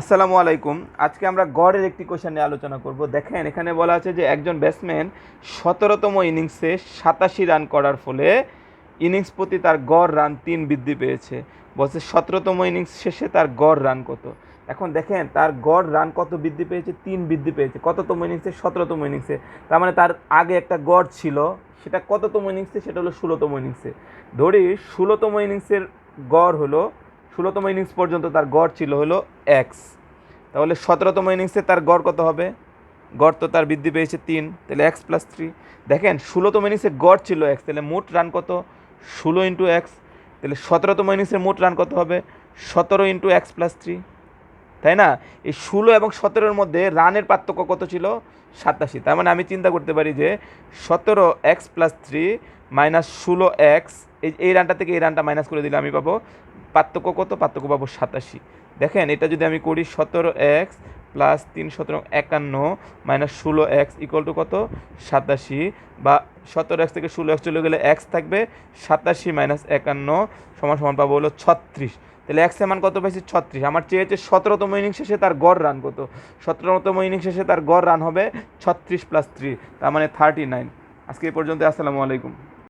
আসসালামু আলাইকুম। আজকে আমরা গড়ের একটি কোশ্চেন নিয়ে আলোচনা করব। দেখেন, এখানে বলা আছে যে একজন ব্যাটসম্যান সতেরোতম ইনিংসে সাতাশি রান করার ফলে ইনিংস প্রতি তার গড় রান তিন বৃদ্ধি পেয়েছে। বলছে সতেরোতম ইনিংস শেষে তার গড় রান কত? এখন দেখেন, তার গড় রান কত বৃদ্ধি পেয়েছে? তিন বৃদ্ধি পেয়েছে। কততম ইনিংসে? সতেরোতম ইনিংসে। তার মানে তার আগে একটা গড় ছিল, সেটা কততম ইনিংসে? সেটা হলো ষোলোতম ইনিংসে। ধরি, ষোলোতম ইনিংসের গড় হলো ষোলোতম ইনিংস পর্যন্ত তার গড় ছিল হলো এক্স তাহলে সতেরোতম ইনিংসে তার গড় কত হবে? গড় তো তার বৃদ্ধি পেয়েছে তিন, তাহলে এক্স প্লাস থ্রি দেখেন, ষোলোতম ইনিংসে গড় ছিল এক্স তাহলে মোট রান কত? ষোলো ইন্টু এক্স তাহলে সতেরোতম ইনিংসের মোট রান কত হবে? সতেরো ইন্টু এক্স প্লাস থ্রি তাই না? এই ষোলো এবং সতেরোর মধ্যে রানের পার্থক্য কত ছিল? সাতাশি। তার মানে আমি চিন্তা করতে পারি যে সতেরো এক্স প্লাস থ্রি মাইনাস ষোলো এক্স, এই এই রানটা থেকে এই রানটা মাইনাস করে দিলে আমি পাবো পার্থক্য কত? পার্থক্য পাবো সাতাশি। দেখেন, এটা যদি আমি করি সতেরো এক্স প্লাস তিন সতেরো একান্ন মাইনাস ষোলো এক্স ইকুয়াল টু কত? সাতাশি। বা সতেরো এক্স থেকে ষোলো এক্স চলে গেলে এক্স থাকবে সাতাশি মাইনাস একান্ন সমান সমান পাবো হলো ছত্রিশ। তাহলে এক্সের মান কত পাইছি? ছত্রিশ। আমার চেয়েছে সতেরোতম ইনিংস শেষে তার গড় রান কত? সতেরোতম ইনিংস শেষে তার গড় রান হবে ছত্রিশ প্লাস থ্রি তার মানে থার্টি নাইন আজকে এই পর্যন্ত আসসালামু আলাইকুম।